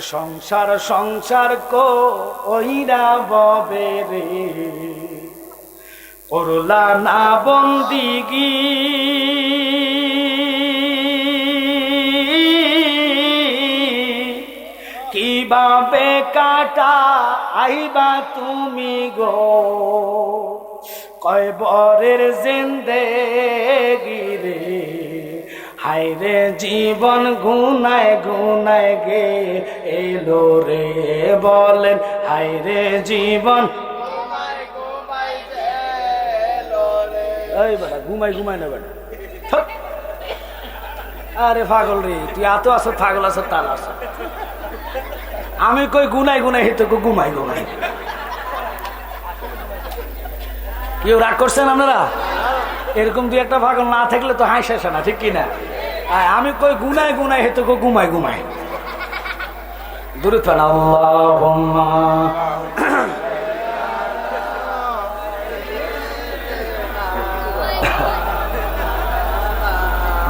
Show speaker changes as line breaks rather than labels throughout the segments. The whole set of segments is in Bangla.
সংসার সংসার কো ওইরা ববে রে? করলা না বন্দিগি কীভাবে কাটা আইবা তুমি গো? কয় বরের জিন্দে গিরে হাইরে জীবন গুনায় গুনায় গে, এলো রে বলেন হাইরে জীবন। ঘুমাই ঘুমাই না বেটা। আরে পাগল রে, তুই এত আছো, পাগল আছো, তাল আছো। আমি কই গুনাই গুনাই হেতে ঘুমাই ঘুমাই। কেউ রাগ করছেন আপনারা? এরকম দুই একটা পাগল না থাকলে তো হাসি আসে না, ঠিক কিনা? আমি কই গুনাই গুনাই হেতে কই ঘুমাই ঘুমাই। দূরে তো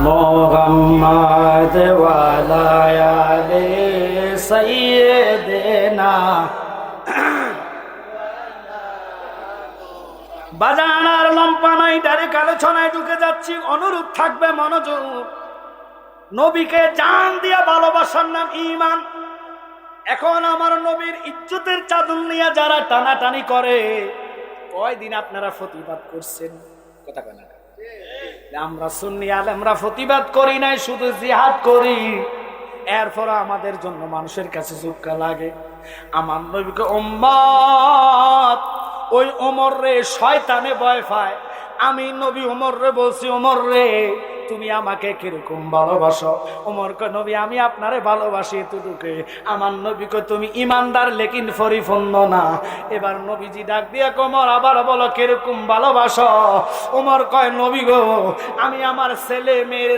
মোহাম্মদ ওয়ালায়ালে বাজানার লম্পা নাই ডাইরেক্ট আলোচনায় ঢুকে যাচ্ছি, অনুরূপ থাকবে মনোযোগ। নবীকে জান দিয়ে ভালোবাসার নাম ইমান এখন আমার নবীর ইজ্জতের চাদর নিয়ে যারা টানাটানি করে, কয়দিন আপনারা প্রতিবাদ করছেন? কথা কয় না আমরা সুন্নি আলেমরা প্রতিবাদ করি নাই, শুধু জিহাদ করি। এরপর আমাদের জন্য মানুষের কাছে জুক্কা লাগে। আমার নবীকে ওম্মাদ ওই ওমর রে, শয়তানে ভয় পায়। আমি নবী ওমর রে, বলছি ওমর রে তুমি আমাকে কীরকম ভালোবাসো? ওমর কে নবী, আমি আপনারে ভালোবাসি এতটুকু। আমার নবীকে তুমি ইমানদার, লেকিন পরিপূর্ণ না। এবার নবীজি ডাক দিয়ে কোমর আবার বলো কীরকম ভালোবাসো? ওমর কয়, নবী গো, আমি আমার ছেলে মেয়ের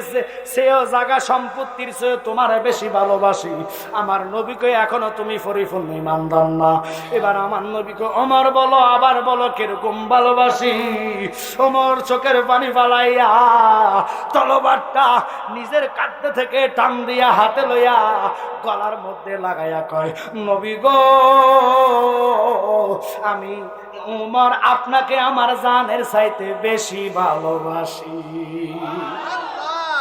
সেও জায়গা সম্পত্তির চেয়ে তোমার বেশি ভালোবাসি। আমার নবীকে এখনও তুমি পরিপূর্ণ ইমানদার না। এবার আমার নবী নবীকে অমর বলো, আবার বলো কীরকম ভালোবাসি? ওমর চোখের পানি ফালাইয়া তলবারটা নিজের কাঁদতে থেকে টান দিয়া হাতে লইয়া গলার মধ্যে লাগাইয়া কয়, নবী গো, আমি উমর আপনাকে আমার জানের চাইতে বেশি ভালোবাসি।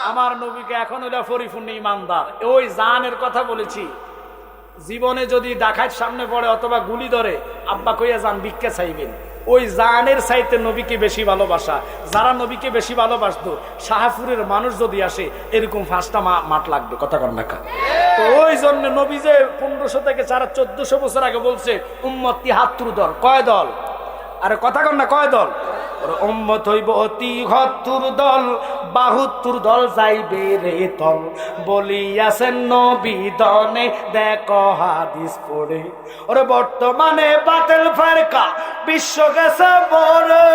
আমার নবীকে এখন হইল পরিপূর্ণ ইমানদার। ওই জানের কথা বলেছি। জীবনে যদি ডাকাত সামনে পড়ে অথবা গুলি ধরে, আব্বা কইয়া যান ভিক্ষা চাইবেন। ওই জানের সাইতে নবীকে বেশি ভালোবাসা। যারা নবীকে বেশি ভালোবাসত শাহাপুরের মানুষ যদি আসে, এরকম ফাঁসটা মা- মাঠ লাগবে, কথা কর না তো ওই জন্য নবী যে পনেরোশো থেকে সারা চোদ্দশো বছর আগে বলছে, উম্মতি হাত্রু দল। কয় দল? আরে কথা কর না, কয় দল? ওর উম্মত হইব অতি হত্তুর দল, বাহুত্তর দল যাইবে রে তল। বলিয়াছেন নবী, দনে দেখ হাদিস পড়ে। ওরে বর্তমানে বাতেল ফারকা, বিশ্ব গেছে বরে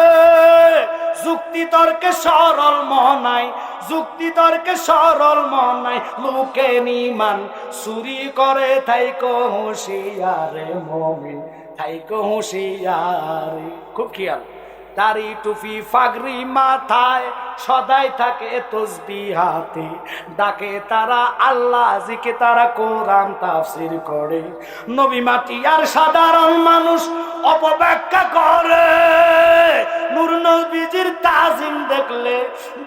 যুক্তি তর্কে সরল মনাই যুক্তি তর্কে সরল মনাই লোকে নিমান, চুরি করে থাইকো হুঁশিয়ারে মমিন, থাইকো হুঁশিয়ারে। খুব খেয়াল। দাড়ি টুপি ফাগরি মাথায়, সদাই থাকে তসবি হাতে। ডাকে তারা আল্লাহ জিকে তারা কোরআন তাফসির করে। নবী মাটি আর সাধারণ মানুষ অপব্যাখ্যা করে। নূর নবীজির তাজিম দেখলে,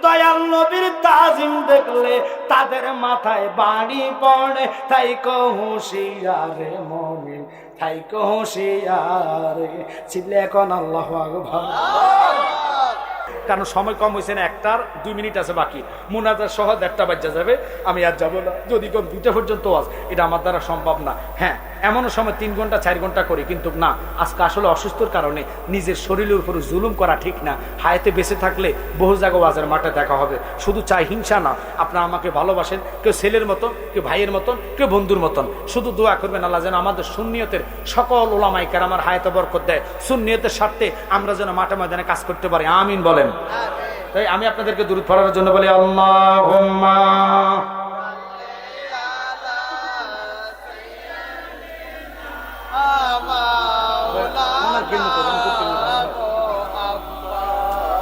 দয়াল নবীর তাজিম দেখলে, তাদের মাথায় বাড়ি পড়ে, তাই হুঁশিয়ারে মমিন ছিলে এখন আল্লাহ কারণ সময় কম হয়েছে না, একটার দুই মিনিট আছে বাকি। মুনাজার সহ দেড়টা বাজ্যা যাবে, আমি আর যাব না। যদি কেউ দুইটা পর্যন্ত আস এটা আমার দ্বারা সম্ভব না। হ্যাঁ এমনও সময় তিন ঘণ্টা চার ঘণ্টা করি কিন্তু না আজকে আসলে অসুস্থর কারণে নিজের শরীরের উপর জুলুম করা ঠিক না। হায়াতে বেঁচে থাকলে বহু জায়গা ওয়াজের মাঠে দেখা হবে। শুধু চাই হিংসা না আপনারা আমাকে ভালোবাসেন কেউ ছেলের মতন কেউ ভাইয়ের মতন কেউ বন্ধুর মতন। শুধু দোয়া করবেন আল্লাহ যেন আমাদের সুন্নিয়তের সকল ওলামাইকার আমার হায়াতে বরকত দেয়। সুন্নিয়তের স্বার্থে আমরা যেন মাঠে ময়দানে কাজ করতে পারি। আমিন বলেন। তাই আমি আপনাদেরকে দূর পড়ার জন্য বলি আল্লাহ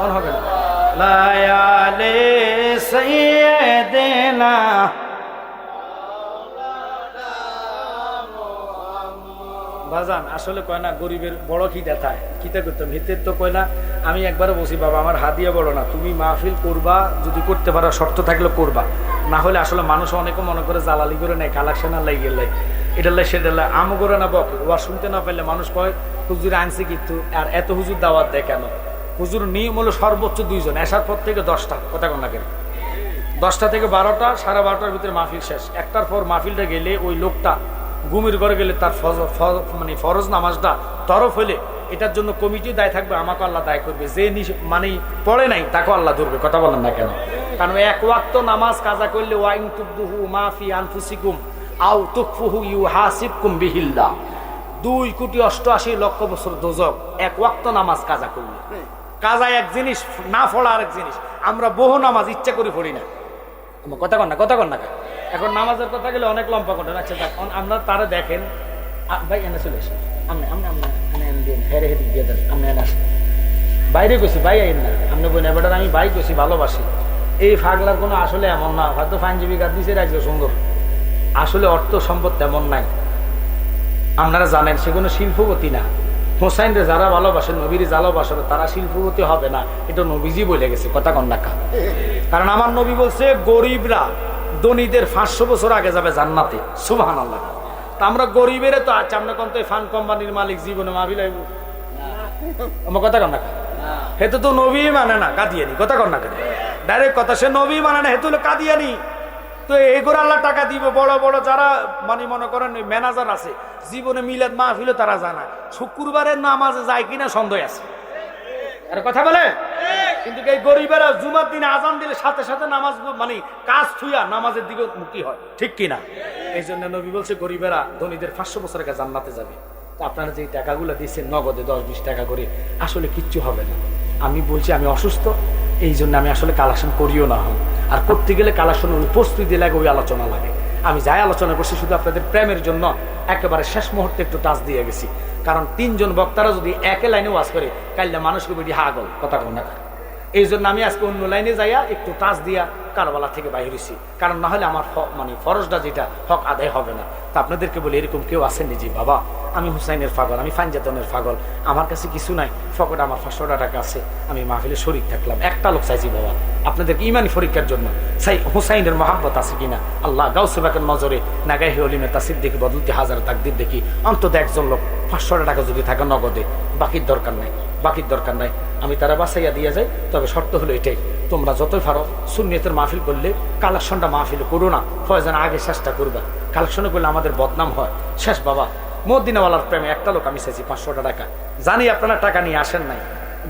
মনে হবে না। লায়ালে সৈয়দেনা বাজান, আসলে কয় না, গরিবের বড় কি দেখায় কিতা করতাম? হিতের তো কয় না, আমি একবারও বসি বাবা, আমার হাদিয়া বলো না, তুমি মাহফিল করবা, যদি করতে পারো, শর্ত থাকলে করবা। না হলে আসলে মানুষ অনেকে মনে করে জ্বালালি করে নেয় কালেকশন আর লাই গেলে। এটা লাই, সেটা লাই আম করে না বকে। ওয়া শুনতে না পারলে মানুষ কয়, হুজুর আনছে কিন্তু, আর এত হুজুর দাওয়াত দেয় কেন? হুজুর নিয়ম হলো সর্বোচ্চ দুইজন আসার পর থেকে দশটা, কথা কন না কেন? দশটা থেকে বারোটা, সাড়ে বারোটার ভিতরে মাহফিল শেষ। একটার পর মাহফিলটা গেলে ওই লোকটা ঘুমের ঘরে গেলে তার মানে ফরজ নামাজটা তরফ হলে এটার জন্য কমিটি দায় থাকবে আমাকে আল্লাহ দায় করবে। যে মানে পড়ে নাই তাকে আল্লাহ ধরবে, কথা বলেন না কেন? কারণ এক ওয়াক্ত নামাজ কাজা করলে ওয়াইন তুবদুহু মাফি আনফুসিকুম আউ তুকফুহু ইউ হাসিবকুম বিহিল্লা। দুই কোটি অষ্টআশি লক্ষ বছর দোজক এক ওয়াক্ত নামাজ কাজা করলে। কাজা এক জিনিস, না পড়া আরেক জিনিস। আমরা বহু নামাজ ইচ্ছা করে পড়ি না। কথা কন না, কথা কন না এখন নামাজের কথা গেলে অনেক লম্বা করেন আচ্ছা অন- আপনারা তারা দেখেন। ভাই, এনে চলে এসে এনে দিন হেরে হেরে, দিয়ে দেন। এনে বাইরে গেছি ভাই, আইন না। আপনি বোন, এবার আমি ভাই গেছি ভালোবাসি। এই ফাগলার কোনো আসলে এমন না। হয়তো ফাইনজীবী গাছ দিছে রাখছে সুন্দর। আসলে অর্থ সম্পদ তেমন নাই। আপনারা জানেন, সে কোনো শিল্পপতি না। হোসাইনরে যারা ভালোবাসেন নবীর ভালোবাসেন তারা শিল্পপতি হবে না। এটা নবীজি বলে গেছে কথা কন্যাকা কারণ আমার নবী বলছে গরিবরা ধনীদের পাঁচশো বছর আগে যাবে জান্নাতে। সুবাহান আল্লাহ তা আমরা গরিবের তো আছে আমরা কোন তো ফান কোম্পানির মালিক জীবনে মাভি লাগবো। আমার কথা কন্যাকা হেতু তো নবী মানে না কাদিয়ানি কথা কন্যাকা ডাইরেক্ট কথা সে নবী মানে না হেতু হলো কাদিয়ানি তো এগুলো আল্লাহ টাকা দিব, বড় বড় যারা মানে মনে করেন ম্যানেজার আছে, জীবনে মিলাদ মাহফিলও তারা জানা। শুক্রবারের নামাজে যায় কিনা সন্দেহ আছে। আর কথা বলে? কিন্তু এই গরিবেরা জুমার দিনে আজান দিলে সাথে সাথে নামাজ মানে কাজ থুইয়া নামাজের দিকে মুক্তি হয়। ঠিক কিনা? এই জন্য নবী বলছে, গরিবেরা ধনীদের পাঁচশো বছর আগে জান্নাতে যাবে। তো আপনারা যে টাকাগুলো দিচ্ছেন নগদে দশ, বিশ টাকা করে, আসলে কিচ্ছু হবে না। আমি বলছি, আমি অসুস্থ এই জন্য আমি আসলে কালেকশন করিও না। হন আর করতে গেলে কালেকশনের উপস্থিতি লাগে, ওই আলোচনা লাগে। আমি যাই আলোচনা করছি, শুধু আপনাদের প্রেমের জন্য একেবারে শেষ মুহূর্তে একটু টাচ দিয়ে গেছি। কারণ তিনজন বক্তারা যদি একে লাইনে ওয়াজ করে কাইলে মানুষকে বেটি হাগল কথা কম না এই জন্য আমি আজকে অন্য লাইনে যাইয়া একটু টাচ দিয়া কারবালা থেকে বাইর হয়েছি কারণ না হলে আমার মানে ফরজটা যেটা, হক আদায় হবে না। তা আপনাদেরকে বলি, এরকম কেউ আসেননি জি বাবা? আমি হুসাইনের পাগল, আমি ফানজাতনের পাগল। আমার কাছে কিছু নাই। ফকট আমার পাঁচশোটা টাকা আছে। আমি মাহফিলে শরিক থাকলাম। একটা লোক চাইছি বাবা, আপনাদেরকে ইমানি পরীক্ষার জন্য। সাই হুসাইনের মহাব্বত আছে কিনা? আল্লাহ গাউসেবাকের নজরে নাগাই হলিমে তাসির দেখি, বদলতে হাজার তাকদির দেখি। অন্তত একজন লোক পাঁচশোটা টাকা যদি থাকে নগদে, বাকির দরকার নাই। বাকির দরকার নাই। আমি তারা বাসাইয়া দিয়ে যাই, তবে শর্ত হলো এটাই। তোমরা যতই পারো শূন্যতের মাহফিল করলে কালেকশনটা মাহফিল করো না। ফয়জান, আগে শেষটা করবা। কালেকশনে করলে আমাদের বদনাম হয়। শেষ বাবা, মদিনাওয়ালার প্রেমে একটা লোক আমি চাইছি পাঁচশোটা টাকা। জানি আপনারা টাকা নিয়ে আসেন নাই।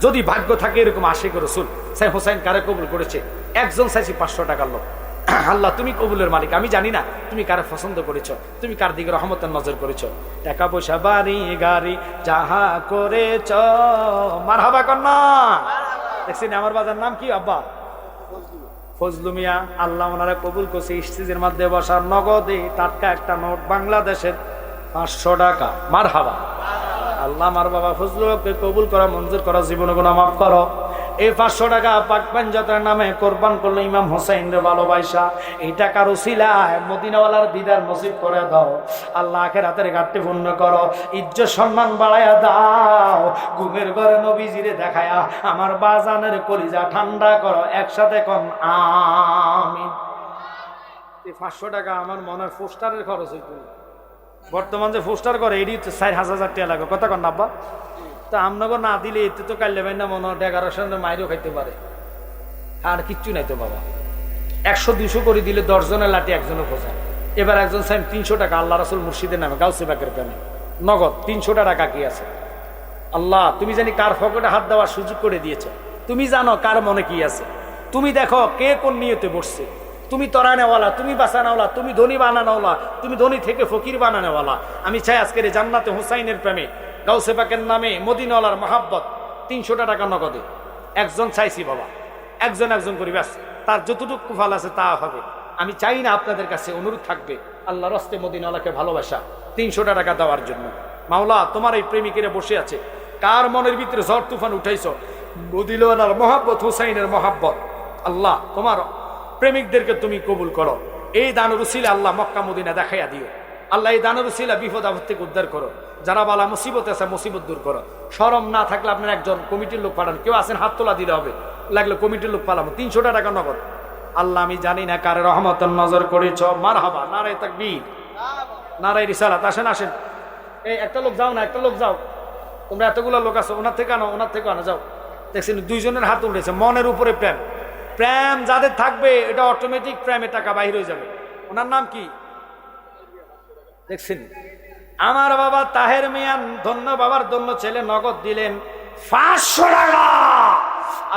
যদি ভাগ্য থাকে এরকম আশিক রসুল, সাই হোসাইন কারে কবুল করেছে, একজন চাইছি পাঁচশো টাকার লোক। আল্লাহ, তুমি কবুলের মালিক। আমি জানি না তুমি কারে পছন্দ করেছ, তুমি কার দিকে রহমতের নজর করেছ। টাকা পয়সা বাড়ি, গাড়ি, যাহা করেছ। মার হাবা কন্যা! দেখছেন আমার বাজার নাম কি, আব্বা? ফজলু মিয়া, আল্লাহ ওনারা কবুল করছে স্টেজের মধ্যে বসার নগদে টাটকা একটা নোট বাংলাদেশের পাঁচশো টাকা। মার হাবা আল্লাহ আমার বাবা ফজলুকে কবুল করা, মঞ্জুর করা, জীবনে কোনো মাফ করো। এই পাঁচশো টাকা পাক পাঞ্জাতের নামে কোরবান করল ইমাম হোসাইন রে ভালোবাসা। এই টাকার উসিলায় মদিনাওয়ালার দিদার নসিব করে দাও। আল্লাহ আখের হাতের ঘাটতি পূর্ণ করো। ইজ্জত সম্মান বাড়াইয়া দাও। ঘুমের ঘরে নবীজিরে দেখায়া আমার বাজানের কলিজা ঠান্ডা করো, একসাথে কন। আমি এই পাঁচশো টাকা আমার মনে হয় পোস্টারের খরচ হইতো। বর্তমান যে পোস্টার করে এডি তো চার হাজার টাকা লাগে। কথা কন আব্বা। তা আমনগর না দিলে এতে তো কাইলে ভাই না মনে হয় সঙ্গে মাইরও খাইতে পারে। আর কিচ্ছু নাই তো বাবা। একশো দুশো করে দিলে দশজনের লাঠি একজনের খোঁজা। এবার একজন সাইম তিনশো টাকা আল্লাহ রাসুল মুর্শিদের নামে, গাউসে বাকের প্রেমে। নগদ তিনশোটা টাকা কি আছে। আল্লাহ, তুমি জানি কার ফকটে হাত দেওয়ার সুযোগ করে দিয়েছে। তুমি জানো কার মনে কি আছে। তুমি দেখো কে কোন নিয়তে বসছে। তুমি তরানেওয়ালা, তুমি বাঁচানোওয়ালা তুমি ধনী বানানোওয়ালা, তুমি ধনী থেকে ফকির বানানোওয়ালা। আমি চাই আজকের জান্নাতে হুসাইনের প্রেমে গাউসে পাকের নামে মদিনওয়ালার মহাব্বত, তিনশোটা টাকা নগদে। একজন চাইছি বাবা, একজন একজন করি ব্যাস তার যতটুকু ফল আছে তা হবে। আমি চাই না আপনাদের কাছে অনুরোধ থাকবে আল্লাহ রস্তে মদিনওয়ালাকে ভালোবাসা, তিনশোটা টাকা দেওয়ার জন্য। মাওলা, তোমার এই প্রেমিকেরা বসে আছে। কার মনের ভিতরে ঝড় তুফান উঠাইছ? মদিনওয়ালার মহাব্বত, হুসাইনের মহাব্বত। আল্লাহ, তোমার প্রেমিকদেরকে তুমি কবুল করো। এই দানুর উসিলা আল্লাহ মক্কা, মদিনা দেখাইয়া দিও। আল্লাহ এই দানুর উসিলা বিপদ আপদ থেকে উদ্ধার করো। যারা বালা মুসিবত আছে, মুসিবত দূর করো। সরম না থাকলে আপনার একজন কমিটির লোক পাঠান। কেউ আসেন হাত তোলা দিলে হবে। লাগলে কমিটির লোক পালাবো। তিনশো টাকা নগদ। আল্লাহ, আমি জানি না কারে রহমতের নজর করেছ। মার হাবা নারায় তাকবীর। নারায় রিসালাত। আসেন আসেন। এই, একটা লোক যাও না, একটা লোক যাও। তোমরা এতগুলো লোক আছো, ওনার থেকে আনো, ওনার থেকে আনো, যাও। দেখছেন, দুইজনের হাত উঠেছে মনের উপরে প্রেম। প্রেম যাদের থাকবে, এটা অটোমেটিক প্রেমে টাকা বাহির হয়ে যাবে। ওনার নাম কি? দেখছেন? আমার বাবা তাহের মিয়ান, ধন্য বাবার ধন্য ছেলে, নগদ দিলেন পাঁচশো টাকা।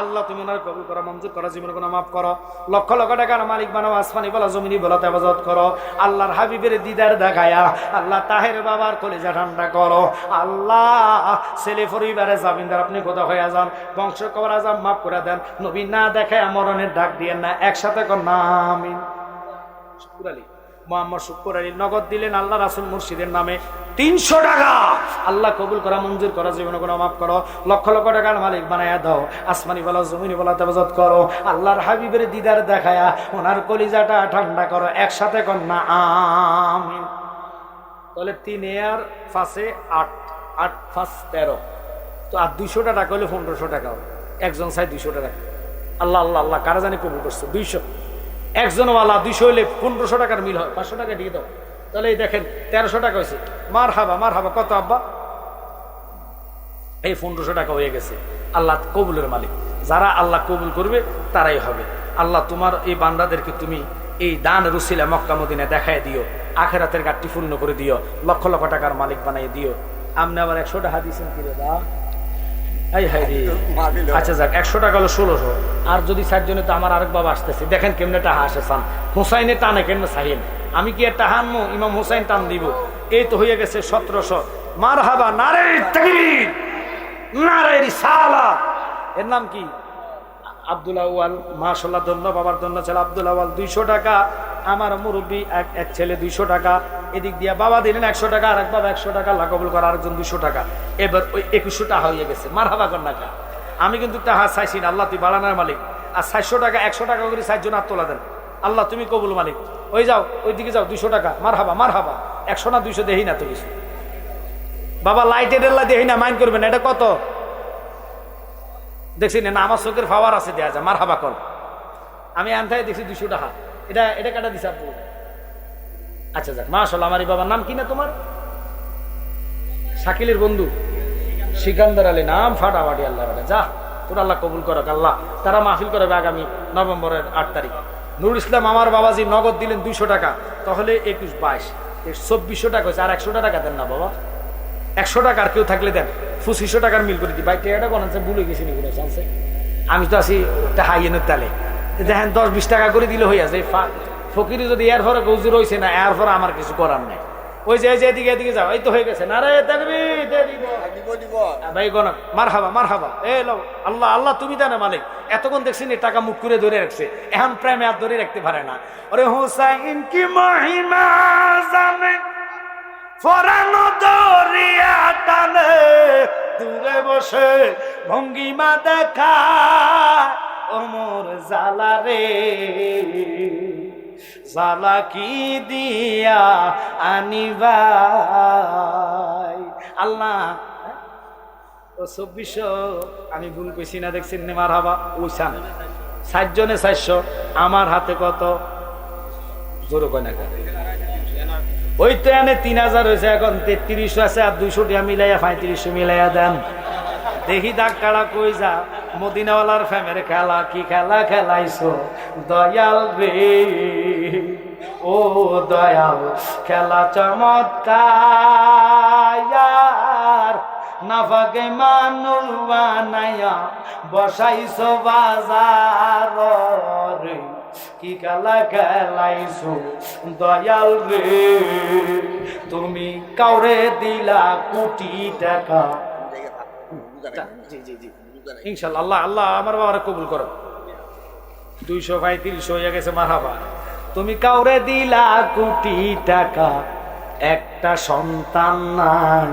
আল্লাহ, তুমি ওনার কবুল করো, মঞ্জুর করো, জীবন কোনো মাফ করো। লক্ষ লক্ষ টাকার মালিক বানাও, আসমানি বলা, জমিনি বলা, তেবাজত করো। আল্লাহর হাবিবের দিদার দেখায়া, আল্লাহ তাহের বাবার কলেজা ঠান্ডা করো। আল্লাহ, ছেলে পরিবারে জামিনদার, আপনি কোথা হয়ে যান, বংশ কবর আজাম মাফ করে দেন। নবী না দেখায় মরণের ডাক দিয়ে না, একসাথে কর না মোহাম্মদ শুকুর আলী নগদ দিলেন আল্লাহ রাসুল মুর্শিদের নামে। তিনশো টাকা। আল্লাহ কবুল করা, মঞ্জুর করা, জীবন কোনো মাফ করো। লক্ষ লক্ষ টাকার মালিক বানায়া দাও। আসমানি বলা, জমিনি বলা তেবাজত করো। আল্লাহর হাবিবের দিদার দেখায়া ওনার কলিজাটা ঠান্ডা করো, একসাথে না। আমিন। তাহলে তিন এয়ার ফাঁসে আট আট ফাঁস তেরো। তো আর দুইশো টাকা হলে পনেরোশো টাকা একজন চাই দুইশো টাকা। আল্লাহ আল্লাহ আল্লাহ, কারা জানি কবুল করছে? দুইশো। একজনওয়ালা দুইশো হলে পনেরোশো টাকার মিল হয়, পাঁচশো টাকা দিয়ে দাও। তাহলে এই দেখেন, তেরোশো টাকা হয়েছে। মার হাবা মার হাবা কত আব্বা? এই পনেরোশো টাকা হয়ে গেছে। আল্লাহ কবুলের মালিক। যারা আল্লাহ কবুল করবে, তারাই হবে। আল্লাহ তোমার এই বান্দাদেরকে তুমি এই দান রুসিলা মক্কা মদিনে দেখায় দিও। আখেরাতের গাঠটি পূর্ণ করে দিও। লক্ষ লক্ষ টাকার মালিক বানিয়ে দিও। আপনি আবার একশো টাকা দিয়েছেন কি রে বা এই হাই আচ্ছা যাক একশো টাকা হলো ষোলোশো। আর যদি তো আমার আরেক বাবা আসতেছে দেখেন কেমনে টাহা আসে সান। হুসাইনে টানে কেমনে সাহিন? আমি কি ইমাম হুসাইন টান দিব। এই তো হয়ে গেছে সতেরোশো। মার হাবা নারে নারে রিসালা। এর নাম কি? আব্দুল আউয়াল। মাশাল্লাহ ধন্য বাবার ধন্য ছেলে আব্দুল আউয়াল। দুইশো টাকা। আমার মুরব্বী এক এক ছেলে দুইশো টাকা, এদিক দিয়া বাবা দিলেন একশো টাকা, আর এক বাবা একশো টাকা লাকবুল করা আরেকজন দুইশো টাকা। এবার ওই একুশশো টাকা হয়ে গেছে। মার হাবা কন্যাকা আমি কিন্তু টাকা চাইছি না। আল্লাহ, তুই বাড়ানোর মালিক। আর চারশো টাকা, একশো টাকা করে চারজন আর তোলা দেন। আল্লাহ, তুমি কবুল মালিক। ওই যাও ওই দিকে যাও, দুইশো টাকা। মার হাবা মার হাবা একশো না, দুইশো দেহি না তো বাবা লাইটের এল্লা দেহি না মাইন্ড করবেন এটা কত? দেখছি না আমার চোখের ফাওয়ার আছে দেয়া যায়। মার হাবা কর। আমি আনথায় দেখছি দুশো টাকা। এটা এটা কাটা দিছে আপু। আচ্ছা যাক মাশাল্লাহ আমার এই বাবার নাম কি না তোমার? শাকিলের বন্ধু। সিকান্দার আলী, নাম ফাটাফাটি আল্লাহ যা, তোর আল্লাহ কবুল করক, আল্লাহ। তারা মাহফিল করবে আগামী নভেম্বরের আট তারিখ। নুরুল ইসলাম, আমার বাবাজি নগদ দিলেন দুইশো টাকা, তাহলে একুশ বাইশ। চব্বিশশো টাকা হয়েছে, আর একশো টাকা দেন না বাবা। একশো টাকা আর কেউ থাকলে দেন। পঁচিশশো টাকার মিল করে দিই বাইক টাকাটা বানাচ্ছে, ভুলে গেছি নি কোনো চান্সে আমি তো আছি হাইয়েনের তালে। দেখেন দশ বিশ টাকা করে দিলে হয়ে আছে ফকিরি যদি এর ফরে গজুর হয়েছে না এর ফরে আমার কিছু করার নেই। ওই যে এদিকে এদিকে যাও এই তো হয়ে গেছে। না রে দেখবি ভাই গণক মার হাবা মার হাবা এ লো আল্লাহ আল্লাহ তুমি জানে মালিক এতক্ষণ দেখছি নি টাকা মুখ করে ধরে রাখছে। এখন প্রেমে আর ধরে রাখতে পারে না। ওরে হুসাইন কি মহিমা জানে? ফরানো দরিয়া টানে দূরে বসে ভঙ্গিমা দেখা ওমর জালা রে। জালা কি দিয়া আনিবাই আল্লাহ, ও চব্বিশশো, আমি ভুল কইছি না দেখছি নেমার হাবা ওইসান ষাট জনে চারশো, আমার হাতে কত? জোরো কয় না কেন? ওই তো এনে তিন হাজার হয়েছে, এখন তেত্রিশশো আছে আর দুইশো মিলাইয়া পঁয়ত্রিশশো মিলাইয়া দেন। দেখি দাগ কাড়া কই যা। মদিনাওয়ালার ফ্যামের খেলা কি খেলা খেলাইছো? দয়াল রে। ও দয়াল, খেলা চমৎকার। নাফাকে মানুষ বানাইয়া বসাইছো বাজার রে। কি খেলা খেলাইছো? দয়াল রে। তুমি কাউরে দিলা কোটি টাকা। জি জি জি। ইনশাল্লাহ আল্লাহ আল্লাহ আমার বাবার কবুল করো। দুইশো ভাই, তিনশো হয়ে গেছে মারাবা তুমি কাউরে দিলা কোটি টাকা, একটা সন্তান নাই।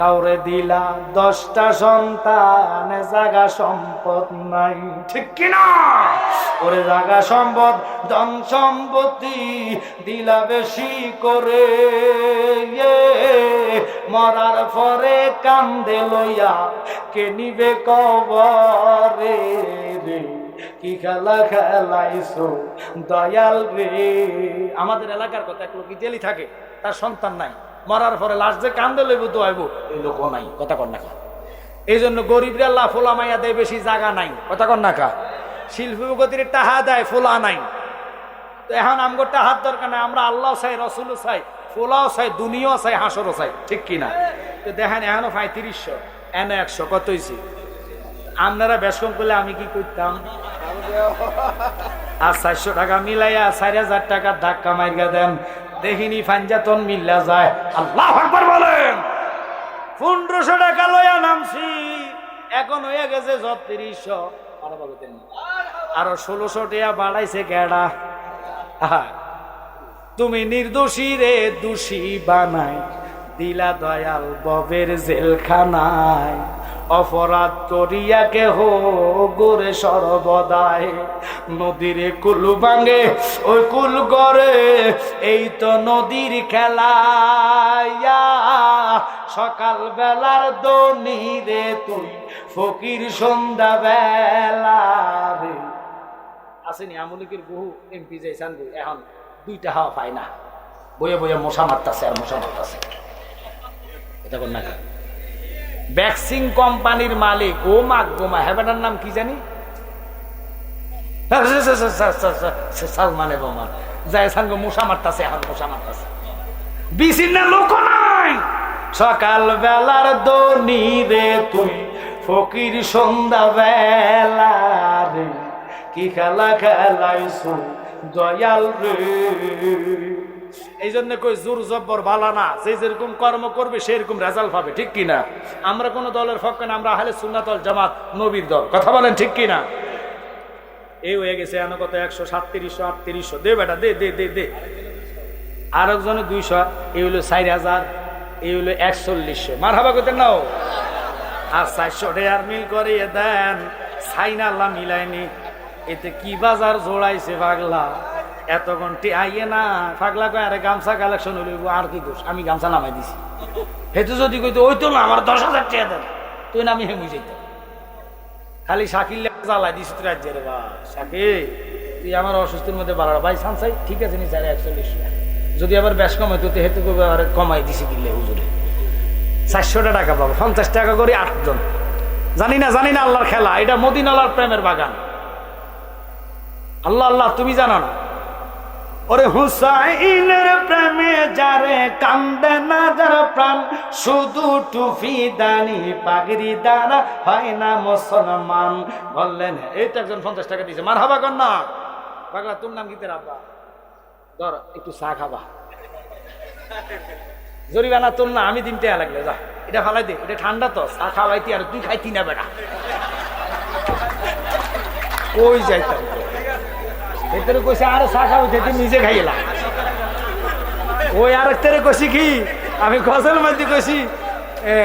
কাউরে দিলা দশটা সন্তান, জাগা সম্পদ নাই। ঠিক কিনা? ওরে জাগা সম্পদ, ধন সম্পত্তি দিলা বেশি করে। মরার পরে কান্দে লইয়া কে নিবে কবরে রে? কি খেলা খেলাইছো, দয়াল রে? আমাদের এলাকার কথা এক লোক জেলি থাকে, তার সন্তান নাই। মরার পরে লাশ যে কান্দে লইব দোয়াইব এই লোকও নাই, কথা কর না খা এই জন্য গরিবরা আল্লাহ ফোলা মাইয়া দেয়, বেশি জায়গা নাই, কথা কর না খা শিল্পী গতির টাহা দেয়, ফোলা নাই। তো এখন আমগো টাহার দরকার নাই, আমরা আল্লাহ চাই রসুল চাই, ফোলাও চাই, দুনিয়াও চাই, হাঁসরও চাই, ঠিক কিনা তো দেখেন, এখনও পঁয়ত্রিশশো এনে একশো, কত হয়েছে আপনারা বেশ কম করলে আমি কি করতাম? আর চারশো টাকা মিলাইয়া চার হাজার টাকার ধাক্কা মাইরা দেন দেখিনি ফাঞ্জাতন মিল্লা যায়। আল্লাহ আকবার বলেন। পনেরোশো টাকা লইয়া নামছি। এখন হয়ে গেছে ছত্রিশশো। আরও ষোলোশো টাকা বাড়াইছে কেডা? তুমি নির্দোষী রে, দোষী বানাই দিলা দয়াল ববের জেলখানায়। অপরাধ করিয়া কেহ গোরে সর্বদায় নদীরে কুল ভাঙে, ওই কুল গড়ে, এই তো নদীর খেলাইয়া। সকাল বেলার দনি রে তুই, ফকির সন্ধ্যা বেলা আসেনি, আমলিকের বহু এমপি যাইছান এখন দুইটা হাওয়া পায় না। বইয়ে বইয়ে মশা মারতাছে আর মশা মারতাছে। এটা কোন না ভ্যাকসিন কোম্পানির মালিক, ও মাক গোমা হেবেটার নাম কি জানি? সালমানে বোমা। এখন লোক নাই। ফকির সন্ধ্যা বেলা রে, কি খেলা খেলাইছো, দয়াল রে। এই জন্য কই জোর জব্বর ভালা না। যে যেরকম কর্ম করবে সেরকম রেজাল্ট পাবে, ঠিক কিনা? আমরা কোন দলের পক্ষে না, আমরা আহলে সুন্নাতল জামাত নবীর দল। কথা বলেন ঠিক কিনা? এই হয়ে গেছে, এন কত, একশো সাতত্রিশশো আটত্রিশশো। দে বেটা, দে দে দে দে। আর একজনে দুইশো এই হলো চার হাজার এই হলো একচল্লিশশো। মার হাবা করতেন নাও। আর চারশো টাকার মিল করিয়ে দেন সাইনা আল্লাহ মিলায়নি। এতে কি বাজার জোড়াইছে পাগলা? এত ঘন্টি আইয়ে না, পাগলা কয়, আরে গামছা কালেকশন হইব আর কি দোষ? আমি গামছা নামাই দিছি। হেতু যদি কইতো, ওই তো না, আমার দশ হাজার টাকা দেন। তুই না, আমি হেমুই যাইতাম খালি শাকিল জ্বালাই দিস রাজ্যের বা শাকি তুই আমার অসুস্থির মধ্যে বাড়ার ভাই, সানসাই, ঠিক আছে নি চারে একচল্লিশ যদি আবার বেশ কমাই তো হেতু আর কমাই দিছি কিনলে হুজুরে। চারশোটা টাকা পাবো, পঞ্চাশ টাকা করে আটজন। জানি না জানি না আল্লাহর খেলা, এটা মদিনালার প্রেমের বাগান। আল্লাহ আল্লাহ, তুমি জানো না। ওরে হুসাইনের প্রেমে যারে কান্দে না, যারা প্রাণ শুধু টুফি দানি, পাগড়ি দানা হয় না মুসলমান। বললেন, এই তো একজন পঞ্চাশ টাকা দিয়েছে। মার হাবা না পাগলা, তোর নাম গীতের আব্বা। ধর, একটু চা খাবা। জরিমানা তোর না, আমি দিনতে লাগলে যা। এটা ফালাই দে, এটা ঠান্ডা তো, চা খাওয়াইতি আর তুই খাইতি না বেটা কই যাইতাম ভেতরে কইছে আরে চা খাওয়াই তুই নিজে খাইলাম ওই আরেকটারে কইছি কি, আমি গজল মধ্যে এ,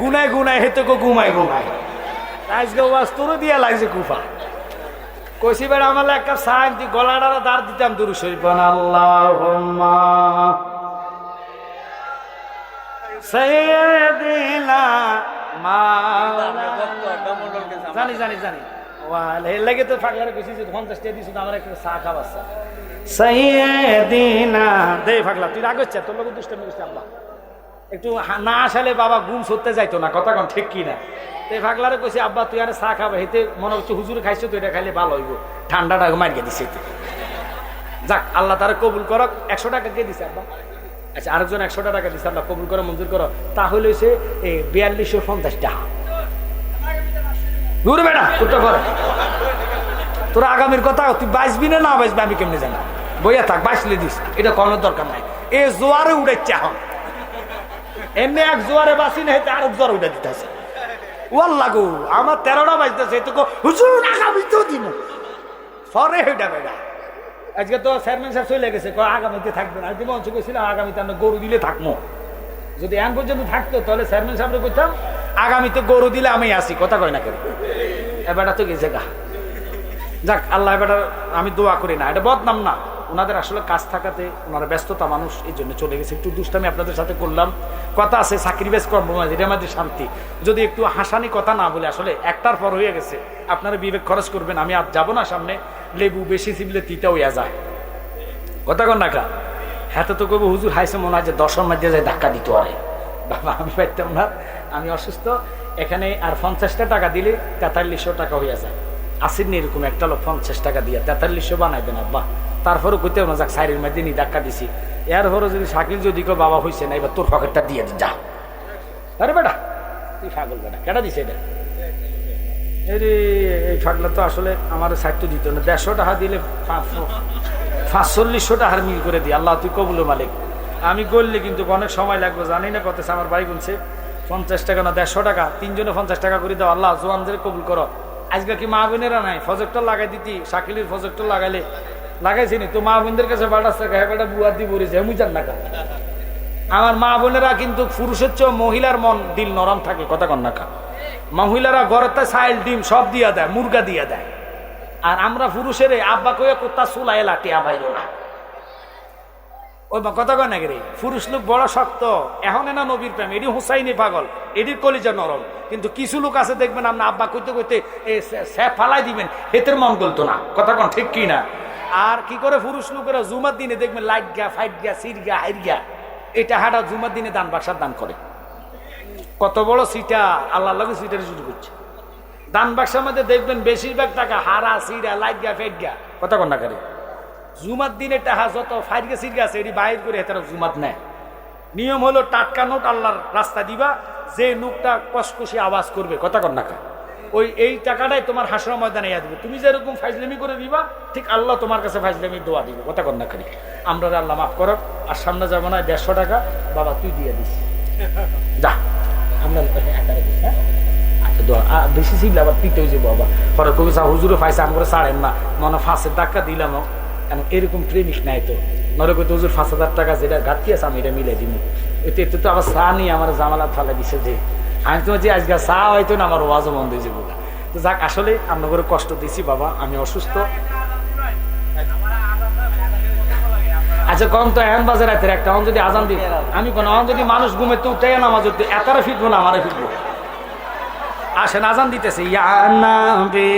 গুনায় গুনায় হেতে কো ঘুমায় ঘুমায়। আজকে ওয়াজ তোর দিয়া লাগছে কুফা। কইছি বেড়া, আমার এক কাপ চা তুই গলাটা দাঁড় দিতাম, দুরু শরীফ। সাইয়্যিদিনা মাওলানা জানি জানি জানি। ওয়ালে লাগে তো ফাগলারে কইছি যে 50 টাকা দিছিস আমার একটা চা খাওয়াছে সাইয়্যিদিনা দে ফাগলা তুই রাগ হচ্ছে? তোর লোক দুষ্টামি করছিস আল্লাহ। একটু না আসালে বাবা ঘুম সরতে যাইতো না কথা কন ঠিক কি না এই ফাগলারে কইছি আব্বা তুই আরে চা খাবে। হেতে মনে হচ্ছে হুজুর খাইছো তো এটা খাইলে ভালো হইব। ঠান্ডাটা মারিয়ে দিছে যাক আল্লাহ তারা কবুল করক। একশো টাকা কে দিছে আব্বা? আচ্ছা আরেকজন একশো টাকা দিছে আল্লাহ কবুল করো মঞ্জুর করো। তাহলে এই বিয়াল্লিশশো পঞ্চাশ টাকা। দূর বেটা উত্তর করে তোরা আগামীর কথা তুই বাঁচবি না না বাঁচবি আমি কেমনি জানি? বইয়া থাক, বাঁচলে দিস, এটা কোনো দরকার নাই। এ জোয়ারে উড়াইছে এখন। এমনি এক জোয়ারে বাঁচি না হেতে আরেক জোয়ার উঠে দিতেছে ওয়াল লাগু আমার তেরোটা বাজতেছে তো হুজুর আগামীতেও দিব সরে হেটা বেটা আজকে তো চেয়ারম্যান সাহেব চলে গেছে আগামীতে থাকবে না। মঞ্চ করেছিলাম আগামীতে আমরা গরু দিলে থাকব যদি এখন পর্যন্ত থাকতো, তাহলে চেয়ারম্যান সাহেবকে করতাম আগামীতে গরু দিলে আমি আসি, কথা কয় না কেন এবারটা তো গেছে গা যাক, আল্লাহ এবার আমি দোয়া করি না। এটা বদনাম না। ওনাদের আসলে কাজ থাকাতে ওনারা ব্যস্ততা মানুষ, এই জন্য চলে গেছে। একটু দুষ্টামি আপনাদের সাথে করলাম। কথা আছে, চাকরি বেশ কম্প্রোমাইজ এটার মধ্যে শান্তি। যদি একটু হাসানি কথা না বলে, আসলে একটার পর হয়ে গেছে। আপনারা বিবেক খরচ করবেন, আমি আর যাব না সামনে। লেবু বেশি চিবলে তিতা হইয়া যায়। কথা কন নাকা হ্যাঁ তো কবু হুজুর, হাইসে মনে হয় যে দশম মধ্যে যায় ধাক্কা দিতে পারে বাবা, আমি পাইতাম না। আমি অসুস্থ। এখানে আর পঞ্চাশটা টাকা দিলে তেতাল্লিশশো টাকা হইয়া যায়। আসেন এরকম একটা লোক পঞ্চাশ টাকা দিয়ে, তেতাল্লিশশো বানাইবেন, আব্বা। তারপরে কইতে না, যাক, সাইরের মধ্যে নি ধাক্কা দিছি। এরপরে যদি শাকিল যদি কেউ বাবা হয়েছে না, এবার তোর পকেটটা দিয়ে যা। আরে বেটা, তুই ফাগল বেটা কেটা দিছে এটা? এই ফাগলা তো আসলে আমার সাহিত্য দিত না। দেড়শো টাকা দিলে পাঁচচল্লিশশো টাকার মিল করে দিই আল্লাহ, তুই কবুল মালিক। আমি করলে কিন্তু অনেক সময় লাগবে, জানি না কত আমার ভাই গুনছে। পঞ্চাশ টাকা না দেড়শো টাকা, তিনজনে পঞ্চাশ টাকা করে দাও, আল্লাহ জোয়ানদের কবুল করো। আজকে কি মা বোনেরা নাই? ফজরটা লাগাই দিতি, শাকিলের ফজরটা লাগাইলে। লাগাইছি নি? তো মা বোনদের কাছে টাকা হ্যাঁ বেটা বুয়ার দিয়ে বলেছে মুই জান টাকা আমার মা বোনেরা কিন্তু পুরুষের চেয়ে মহিলার মন দিল নরম থাকে, কথা কন নাকা মহিলারা গড়তে সাইল ডিম সব দিয়া দেয়, মুরগা দিয়া দেয়। আর আমরা পুরুষের আব্বা কয়ে কোথা চুলাই লাটিয়া বাইর না। ওই কথা কয় নাকি রে? পুরুষ লোক বড় শক্ত। এখন না নবীর প্রেম এটি হুসাইনি পাগল এটির কলিজা নরম। কিন্তু কিছু লোক আছে দেখবেন আপনার আব্বা কইতে স্যাপ ফালাই দিবেন, হেতের মন গলতো না। কথা কন, ঠিক কি না? আর কি করে পুরুষ লোকেরা জুমার দিনে দেখবেন লাইট গা ফাইট গা সিট গা হাইট গা এটা হাটা জুমার দিনে দান বাক্সার দান করে। কত বড় সিটা আল্লাহ লাগে সিটার শুরু করছে। দান বাক্সের মধ্যে দেখবেন বেশিরভাগ টাকা, হারা, সিরা, লাইট গা ফেট গা কথা কন না করে জুমার দিনে টাকা যত ফাইট গা সিট গা আছে এটি বাইর করে তারা জুমাত নেয় নিয়ম হলো টাটকা নোট আল্লাহর রাস্তা দিবা, যে নোটটা কসকসে আওয়াজ করবে, কথা কর না ওই এই টাকাটাই তোমার হাসর ময়দানে ইয়া দিবে। তুমি যেরকম ফাইজলামি করে দিবা, ঠিক আল্লাহ তোমার কাছে ফাইজলামি দোয়া দিবে, কথা কর না খালি আমরা আল্লাহ মাফ করো আর সামনে যাব না, দেড়শো টাকা, বাবা তুই দিয়ে দিস। যা হ্যাঁ? আচ্ছা বেশি ছিল আবার পিতে হয়ে যাব আবার পরে কবি হুজুরে পাইছে আমরা ছাড়েন না। মনে ফাঁসের ধাক্কা দিলাম। কেন? এরকম প্রেমিক নাই তো। নরে কই হুজুর পাঁচ হাজার টাকা যেটা ঘাটতি আছে, আমি এটা মিলে দিব। এতে এতে তো আবার চা নিয়ে আমার জামালা ফালা দিছে যে, আমি তো যে আজকে চা হয়তো না, আমার ওয়াজও বন্ধ হয়ে যাব। তো যাক, আসলে আমরা করে কষ্ট দিছি, বাবা, আমি অসুস্থ। আচ্ছা কম তো এখন বাজে রাতের একটা, এখন যদি আজান দিই। আমি কোন এখন যদি মানুষ ঘুমে তো উঠে নামাজ উঠতে এতারে ফিরবো না, আমারে ফিরবো আসেন, আজান দিতেছে। ইয়া নাবে